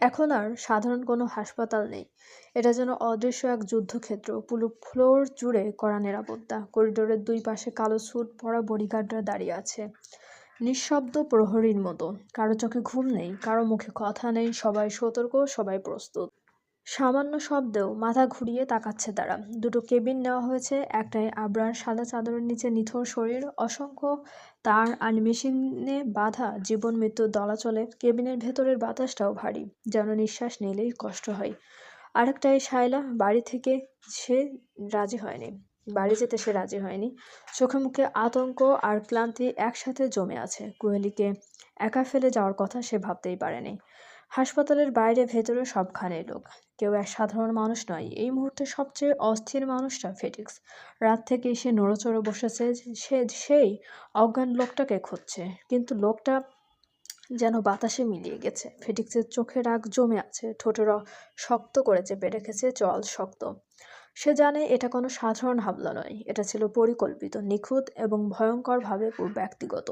এখন আর সাধারণ কোনো হাসপাতাল নেই। এটা যেন অদৃশ্য এক যুদ্ধক্ষেত্র। পুরো ফ্লোর জুড়ে কড়া নিরাপত্তা। করিডোরের দুই পাশে কালো স্যুট পরা বডিগার্ডরা দাঁড়িয়ে আছে। নিঃশব্দ প্রহরীর মতো। কারও চোখে ঘুম নেই, কারও মুখে কথা নেই, সবাই সতর্ক, সবাই প্রস্তুত। সামান্য শব্দেও মাথা ঘুরিয়ে তাকাচ্ছে তারা। দুটো কেবিন নেওয়া হয়েছে একটাই আবরার সাদা চাদরের নিচে নিথর শরীর, অসংখ্য তার আর মেশিনে বাধা জীবন মৃত্যুর দলাচলে। কেবিনের ভেতরের বাতাসটাও ভারী, যেন নিঃশ্বাস নিলেই কষ্ট হয়। আরেকটাই শায়লা, বাড়ি থেকে সে রাজি হয়নি। বাড়ি যেতে সে রাজি হয়নি। চোখে মুখে আতঙ্ক আর ক্লান্তি একসাথে জমে আছে। কোহেলিকে একা ফেলে যাওয়ার কথা সে ভাবতেই পারেনি। হাসপাতালের বাইরে ভেতরে সবখানে লোক। কেউ এক সাধারণ মানুষ নয়, এই মুহূর্তে সবচেয়ে অস্থির মানুষটা ফেটিক্স। রাত থেকে সে নড়োচড়ে বসেছে সে, সেই অজ্ঞান লোকটাকে খুঁজছে। কিন্তু লোকটা যেন বাতাসে মিলিয়ে গেছে। ফেটিক্সের চোখে রাগ জমে আছে, ঠোঁটের শক্ত করে চেপে রেখেছে জল শক্ত। সে জানে এটা কোনো সাধারণ হামলা নয়, এটা ছিল পরিকল্পিত, নিখুঁত এবং ভয়ঙ্করভাবে ব্যক্তিগত।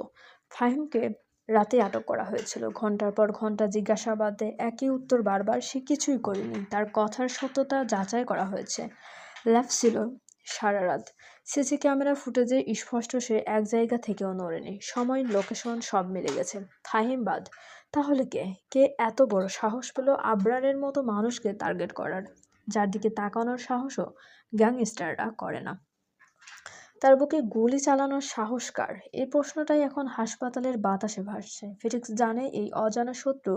ফাহিমকে রাতে আটক করা হয়েছিল। ঘণ্টার পর ঘণ্টা জিজ্ঞাসাবাদে একই উত্তর বারবার সে কিছুই করেনি। তার কথার সত্যতা যাচাই করা হয়েছে। ল্যাব ছিল সারা রাত। সিসি ক্যামেরা ফুটেজে স্পষ্ট সে এক জায়গা থেকেও নড়েনি। সময়, লোকেশন সব মিলে গেছে। থাহিমবাদ তাহলে কে? কে এত বড় সাহস পেল আবরারের মতো মানুষকে টার্গেট করার? যার দিকে তাকানোর সাহসও গ্যাংস্টাররা করে না। তার বুকে গুলি চালানোর সাহস কার? এই প্রশ্নটাই এখন হাসপাতালের বাতাসে ভাসছে। ফিটিক্স জানে এই অজানা শত্রু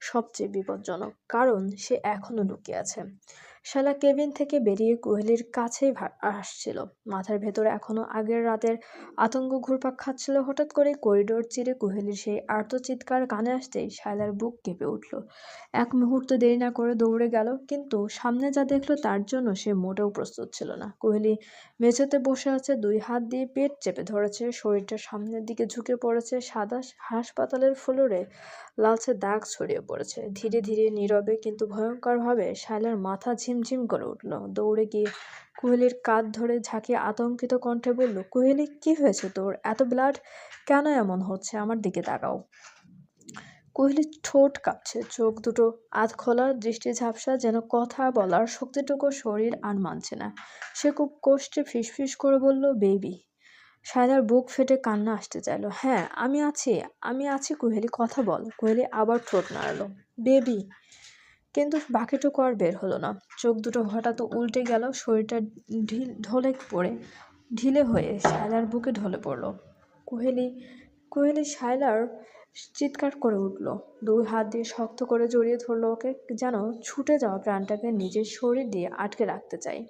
সবচেয়ে বিপজ্জনক, কারণ সে এখনও লুকিয়ে আছে। শালা কেবিন থেকে বেরিয়ে কোহলির কাছেই আসছিল। মাথার ভেতরে এখনও আগের রাতের আতঙ্ক ঘুরপাক খাচ্ছিল। হঠাৎ করে করিডোর চিরে কোহলির সেই আর্তচিৎকার কানে আসতেই শায়লার বুক কেঁপে উঠল। এক মুহূর্ত দেরি না করে দৌড়ে গেল, কিন্তু সামনে যা দেখল তার জন্য সে মোটেও প্রস্তুত ছিল না। কোহলি মেঝেতে বসে আছে, দুই হাত দিয়ে পেট চেপে ধরেছে, শরীরটা সামনের দিকে ঝুঁকে পড়েছে, সাদা হাসপাতালের ফ্লোরে লালচে দাগ ছড়িয়ে পড়েছে। ধীরে ধীরে নীরবে কিন্তু ভয়ঙ্করভাবে শায়লার মাথা ঝিমঝিম করে উঠল। দৌড়ে গিয়ে কোহলির কাঁধ ধরে ঝাঁকে আতঙ্কিত কণ্ঠে বলল, কোহলি, কি হয়েছে তোর? এত ব্লাড কেন এমন হচ্ছে? আমার দিকে তাকাও। কোহলির ঠোঁট কাঁপছে, চোখ দুটো আধ খোলা, দৃষ্টি ঝাপসা, যেন কথা বলার শক্তিটুকু শরীর আর মানছে না। সে খুব কষ্টে ফিসফিস করে বলল, বেবি। সায়লার বুক ফেটে কান্না আসতে চাইলো হ্যাঁ আমি আছি আমি আছি কোহেলি, কথা বল। কোহেলি আবার ঠোঁট নাড়ালো, বেবি কিন্তু বাকিটুকু আর বের হলো না। চোখ দুটো হঠাৎ উল্টে গেল, শরীরটা ঢিল, ঢলে পড়ে, ঢিলে হয়ে শায়লার বুকে ঢলে পড়ল। কোহেলি কোহেলি শায়লার চিৎকার করে উঠল। দুই হাত দিয়ে শক্ত করে জড়িয়ে ধরলো ওকে, যেন ছুটে যাওয়া প্রাণটাকে নিজের শরীর দিয়ে আটকে রাখতে চাই।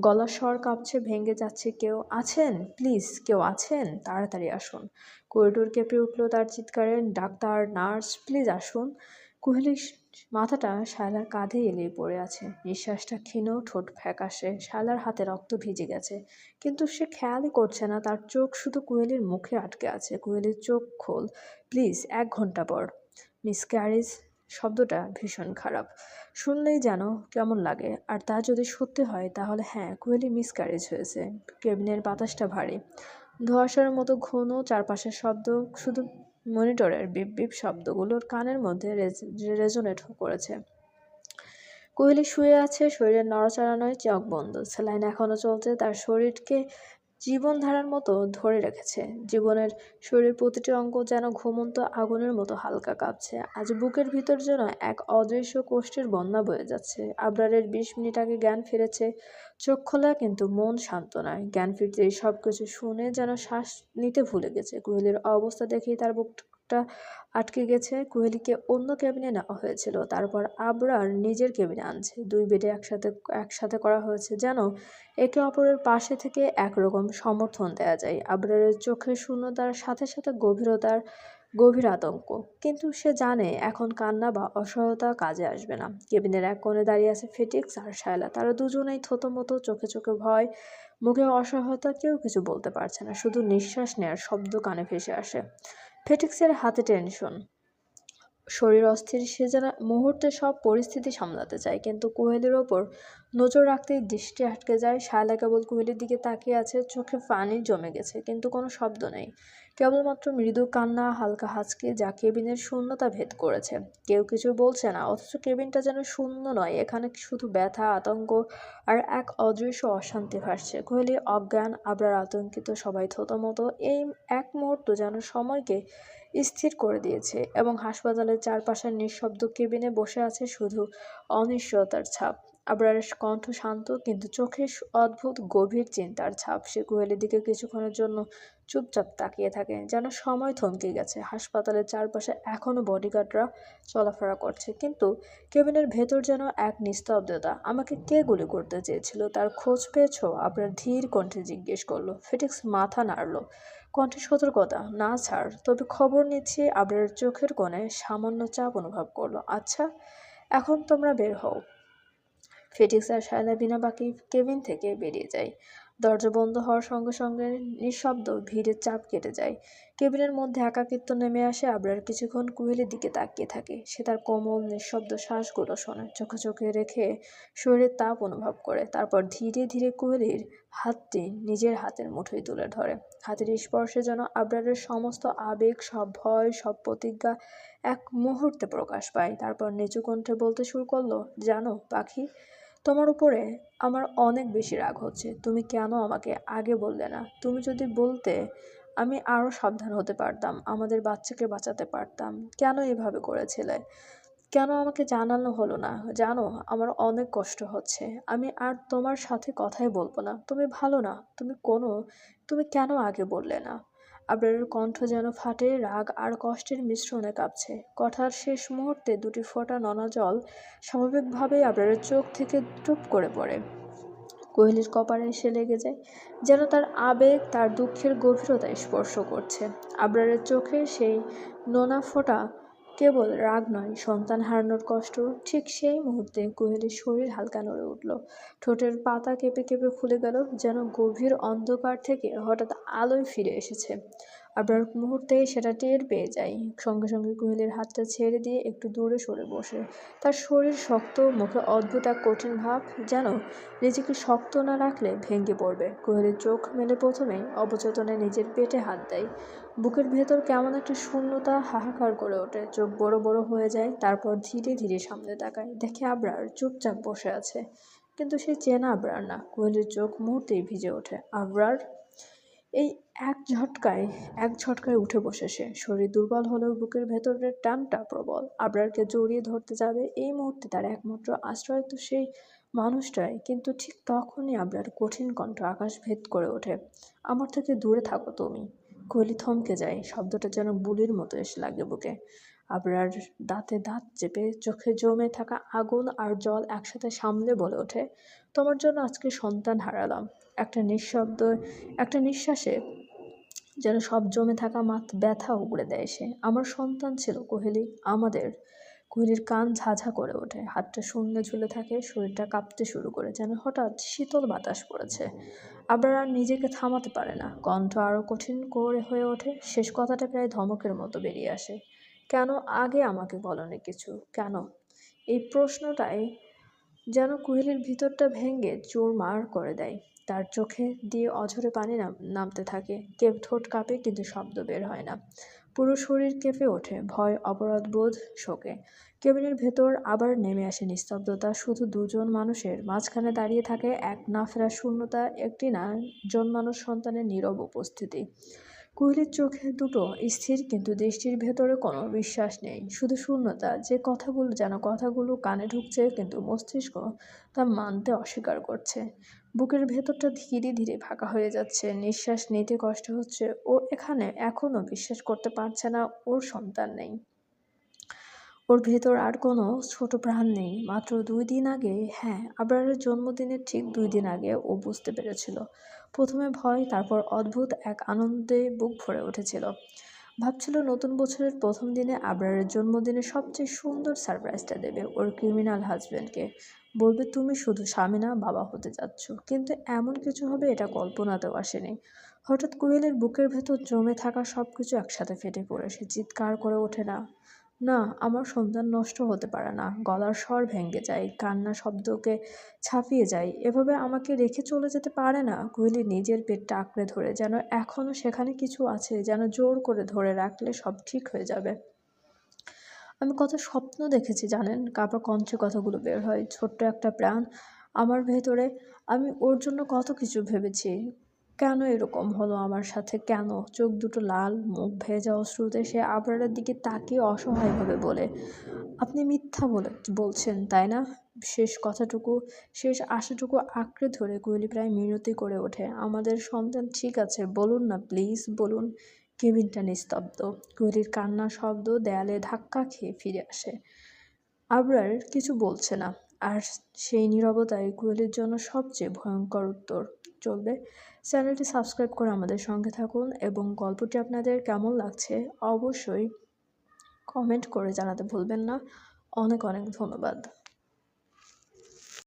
গলার স্বর কাঁপছে, ভেঙে যাচ্ছে, কেউ আছেন? প্লিজ, কেউ আছেন? তাড়াতাড়ি আসুন। করিডোর কেঁপে উঠল তার চিৎকারে, ডাক্তার, নার্স, প্লিজ আসুন। কোহলি মাথাটা শায়লার কাঁধে এলিয়ে পড়ে আছে। নিঃশ্বাসটা ক্ষীণ, ঠোঁট ফ্যাকাশে, শায়লার হাতে রক্ত ভিজে গেছে। কিন্তু সে খেয়ালই করছে না, তার চোখ শুধু কুয়েলির মুখে আটকে আছে। কোয়েলির চোখ খোল। প্লিজ, এক ঘণ্টা পর। মিস ক্যারিজ শব্দটা ভীষণ খারাপ। শুনলেই যেন কেমন লাগে। আর তা যদি সত্যি হয়, তাহলে হ্যাঁ কোয়েলি মিসক্যারেজ হয়েছে। কেবিনের বাতাসটা ভারী। ধোয়াশার মতো ঘন চারপাশের শব্দ শুধু মনিটরের বিপ বিপ শব্দগুলোর কানের মধ্যে রেজোনেট করেছে। কোহলি শুয়ে আছে, শরীরের নড়াচড়া নয়, চোখ বন্ধ। স্যালাইন এখনও চলছে, তার শরীরকে জীবনধারার মতো ধরে রেখেছে। জীবনের শরীরের প্রতিটি অঙ্গ যেন ঘুমন্ত আগুনের মতো হালকা কাঁপছে। আজ বুকের ভিতর যেন এক অদৃশ্য কোষ্ঠের বন্যা বয়ে যাচ্ছে। আবরারের বিশ মিনিট আগে জ্ঞান ফিরেছে, চোখ খোলা কিন্তু মন শান্ত নয়। জ্ঞান ফিরতেই সব কিছু শুনে যেন শ্বাস নিতে ভুলে গেছে। কোহলির অবস্থা দেখেই তার বুক টা আটকে গেছে। কোহলিকে অন্য কেবিনে নেওয়া হয়েছিল। তারপর আবরার নিজের কেবিনে আনছে। দুই বেডে একসাথে একসাথে করা হয়েছে যেন একে অপরের পাশে থেকে একরকম সমর্থন দেওয়া যায়। আবরারের চোখের শূন্যতার সাথে সাথে গভীরতার, গভীর আতঙ্ক। কিন্তু সে জানে এখন কান্না বা অসহায়তা কাজে আসবে না। কেবিনের এক কোণে দাঁড়িয়ে আছে ফেটিক্স আর শায়লা। তারা দুজনেই থতমতো, চোখে চোখে ভয়, মুখে অসহায়তা কেউ কিছু বলতে পারছে না। শুধু নিঃশ্বাস নেওয়ার শব্দ কানে ভেসে আসে। ফেটিক্সের হাতে টেনশন। শরীর অস্থির, সে যেন মুহূর্তে সব পরিস্থিতি সামলাতে চায়। কিন্তু কোহেলির ওপর নজর রাখতেই দৃষ্টি আটকে যায়। শায়লা কেবল কোহেলির দিকে তাকিয়ে আছে, চোখে পানি জমে গেছে, কিন্তু কোনো শব্দ নেই। কেবলমাত্র মৃদু কান্না, হালকা হাঁচকে যা কেবিনের শূন্যতা ভেদ করেছে। কেউ কিছু বলছে না, অথচ কেবিনটা যেন শূন্য নয়, এখানে শুধু ব্যথা, আতঙ্ক আর এক অদৃশ্য অশান্তি ভাসছে। কোহলি অজ্ঞান, আবরার আতঙ্কিত, সবাই থতমতো। এই এক মুহূর্ত যেন সময়কে স্থির করে দিয়েছে এবং হাসপাতালের চারপাশের নিঃশব্দ কেবিনে বসে আছে শুধু অনিশ্চয়তার ছাপ। আবরারের কণ্ঠ শান্ত কিন্তু চোখে অদ্ভুত গভীর চিন্তার ছাপ। সে কোহেলির দিকে কিছুক্ষণের জন্য চুপচাপ তাকিয়ে থাকে, যেন সময় থমকে গেছে। হাসপাতালের চারপাশে এখনও বডিগার্ডরা চলাফেরা করছে, কিন্তু কেবিনের ভেতর যেন এক নিস্তব্ধতা। আমাকে কে গুলি করতে চেয়েছিল? তার খোঁজ পেয়েছ? আপনার ধীর কণ্ঠে জিজ্ঞেস করল। ফিটিক্স মাথা নাড়ল। কণ্ঠে সতর্কতা, না ছাড়। তবে খবর নিচ্ছি আবরার চোখের কোণে সামান্য চাপ অনুভব করল। আচ্ছা এখন তোমরা বের হও। ফেটিক্স আর শায়লা বিনা বাকি কেবিন থেকে বেরিয়ে যায়। দরজা বন্ধ হওয়ার সঙ্গে সঙ্গে নিঃশব্দ ভিড়ের চাপ কেটে যায়। কেবিনের মধ্যে একাকিত্ব নেমে আসে আবরার। কিছুক্ষণ কুহেলির দিকে তাকিয়ে থাকে। সে তার কোমল, নিঃশব্দ শ্বাসগুলো শোনে। চোখে চোখে রেখে শরীরের তাপ অনুভব করে। তারপর ধীরে ধীরে কুহেলির হাতটি নিজের হাতের মুঠোয় তুলে ধরে। হাতের স্পর্শে যেন আবরারের সমস্ত আবেগ, সব ভয়, সব প্রতিজ্ঞা এক মুহূর্তে প্রকাশ পায়। তারপর নিচু কণ্ঠে বলতে শুরু করল, জানো, পাখি তোমার উপরে আমার অনেক বেশি রাগ হচ্ছে। তুমি কেন আমাকে আগে বললে না? তুমি যদি বলতে, আমি আরও সাবধান হতে পারতাম, আমাদের বাচ্চাকে বাঁচাতে পারতাম। কেন এভাবে করেছিলে? কেন আমাকে জানানো হলো না? জানো, আমার অনেক কষ্ট হচ্ছে। আমি আর তোমার সাথে কথাই বলব না। তুমি ভালো না। তুমি কোনো, তুমি কেন আগে বললে না? আবরারের কণ্ঠ যেন ফাটে, রাগ আর কষ্টের মিশ্রণে কাঁপছে। কথার শেষ মুহূর্তে দুটি ফোঁটা ননা জল স্বাভাবিকভাবেই আবরারের চোখ থেকে টুপ করে পড়ে। কোহলির কপারে এসে লেগে যায় যেন তার আবেগ, তার দুঃখের গভীরতায় স্পর্শ করছে। আবরারের চোখে সেই নোনা ফোঁটা কেবল রাগ নয়, সন্তান হারানোর কষ্ট। ঠিক সেই মুহূর্তে কোহেলির শরীর হালকা নড়ে উঠল। ঠোঁটের পাতা কেঁপে কেঁপে খুলে গেল, যেন গভীর অন্ধকার থেকে হঠাৎ আলোয় ফিরে এসেছে। আবার মুহূর্তে সেটা টের পেয়ে যায়। সঙ্গে সঙ্গে কোহেলির হাতটা ছেড়ে দিয়ে একটু দূরে সরে বসে। তার শরীর শক্ত, মুখে অদ্ভুত এক কঠিন ভাব যেন নিজেকে শক্ত না রাখলে ভেঙে পড়বে। কোহেলির চোখ মেলে প্রথমেই অবচেতনে নিজের পেটে হাত দেয়। বুকের ভেতর কেমন একটা শূন্যতা হাহাকার করে ওঠে। চোখ বড় বড় হয়ে যায়, তারপর ধীরে ধীরে সামনে তাকায়। দেখে আবরার চুপচাপ বসে আছে। কিন্তু সে চেনা আবরার না। কোহেলির চোখ মুহূর্তেই ভিজে ওঠে। আবরার এই এক ঝটকায় এক ঝটকায় উঠে বসে সে। শরীর দুর্বল হলেও বুকের ভেতরের টানটা প্রবল। আবরারকে জড়িয়ে ধরতে যাবে এই মুহূর্তে তার একমাত্র আশ্রয় তো সেই মানুষটাই। কিন্তু ঠিক তখনই আবরার কঠিন কণ্ঠ আকাশ ভেদ করে ওঠে। আমার থেকে দূরে থাকো তুমি। কোহলি থমকে যায়। শব্দটা যেন বুলির মতো এসে লাগে বুকে। আবরার দাঁতে দাঁত চেপে চোখে জমে থাকা আগুন আর জল একসাথে সামলে বলে ওঠে, তোমার জন্য আজকে সন্তান হারালাম। একটা নিঃশব্দ, একটা নিঃশ্বাসে যেন সব জমে থাকা মাত ব্যথা উগড়ে দেয় সে। আমার সন্তান ছিল কোহেলি, আমাদের কোহলির কান ঝাঝা করে ওঠে। হাতটা শূন্য ঝুলে থাকে, শরীরটা কাঁপতে শুরু করে যেন হঠাৎ শীতল বাতাস পড়েছে। আবার আর নিজেকে থামাতে পারে না। কণ্ঠ আরও কঠিন করে হয়ে ওঠে। শেষ কথাটা প্রায় ধমকের মতো বেরিয়ে আসে। কেন আগে আমাকে বলনি কিছু? কেন? এই প্রশ্নটাই যেন কোহেলির ভিতরটা ভেঙে চুরমার করে দেয়। তার চোখে দিয়ে অঝরে পানি নামতে থাকে। কেউ ঠোঁট কাঁপে, কিন্তু শব্দ বের হয় না। পুরো শরীর কেঁপে ওঠে, ভয় অপরাধবোধ শোকে। কেবিনের ভেতর আবার নেমে আসে নিস্তব্ধতা। শুধু দুজন মানুষের মাঝখানে দাঁড়িয়ে থাকে এক না ফেরা শূন্যতা, একটি না জন্মানো সন্তানের নীরব উপস্থিতি। কোহলির চোখে দুটো স্থির, কিন্তু দৃষ্টির ভেতরে কোনো বিশ্বাস নেই। শুধু শূন্যতা, যে কথাগুলো, যেন কথাগুলো কানে ঢুকছে, কিন্তু মস্তিষ্ক তা মানতে অস্বীকার করছে। বুকের ভেতরটা ধীরে ধীরে ফাঁকা হয়ে যাচ্ছে। নিঃশ্বাস নিতে কষ্ট হচ্ছে। ও এখানে এখনও বিশ্বাস করতে পারছে না, ওর সন্তান নেই। ওর ভেতর আর কোনো ছোট প্রাণ নেই। মাত্র দুই দিন আগে হ্যাঁ আবরারের জন্মদিনের ঠিক দুই দিন আগে ও বুঝতে পেরেছিল। প্রথমে ভয়, তারপর অদ্ভুত এক আনন্দে বুক ভরে উঠেছিল। ভাবছিল নতুন বছরের প্রথম দিনে আবরারের জন্মদিনে সবচেয়ে সুন্দর সারপ্রাইজটা দেবে ওর ক্রিমিনাল হাজব্যান্ডকে বলবে, তুমি শুধু স্বামী না, বাবা হতে যাচ্ছ। কিন্তু এমন কিছু হবে এটা কল্পনাতেও আসেনি। হঠাৎ কোয়েলের বুকের ভেতর জমে থাকা সব কিছু একসাথে ফেটে পড়ে। সে চিৎকার করে ওঠে না। না, আমার সন্তান নষ্ট হতে পারে না। গলার স্বর ভেঙে যায়, কান্না শব্দকে ছাপিয়ে যায়। এভাবে আমাকে রেখে চলে যেতে পারে না? কোহলি নিজের পেটটা আঁকড়ে ধরে, যেন এখনও সেখানে কিছু আছে, যেন জোর করে ধরে রাখলে সব ঠিক হয়ে যাবে। আমি কত স্বপ্ন দেখেছি, জানেন? কাপা কঞ্চে কথাগুলো বের হয়, ছোট্ট একটা প্রাণ আমার ভেতরে। আমি ওর জন্য কত কিছু ভেবেছি। কেন এরকম হলো আমার সাথে? কেন? চোখ দুটো লাল, মুখ ভেজা, অশ্রুতে সে আবরারের দিকে তাকিয়ে অসহায়ভাবে বলে, আপনি মিথ্যা বলে, বলছেন, তাই না? শেষ কথাটুকু, শেষ আশাটুকু আঁকড়ে ধরে কোহলি প্রায় মিনতি করে ওঠে, আমাদের সন্তান ঠিক আছে, বলুন না, প্লিজ, বলুন। কেবিনটা নিস্তব্ধ। কোহলির কান্নার শব্দ দেয়ালে ধাক্কা খেয়ে ফিরে আসে। আবরার কিছু বলছে না, আর সেই নীরবতাই কোহলির জন্য সবচেয়ে ভয়ঙ্কর উত্তর চলবে। চ্যানেলটি সাবস্ক্রাইব করে আমাদের সঙ্গে থাকুন এবং গল্পটি আপনাদের কেমন লাগছে অবশ্যই কমেন্ট করে জানাতে ভুলবেন না। অনেক অনেক ধন্যবাদ।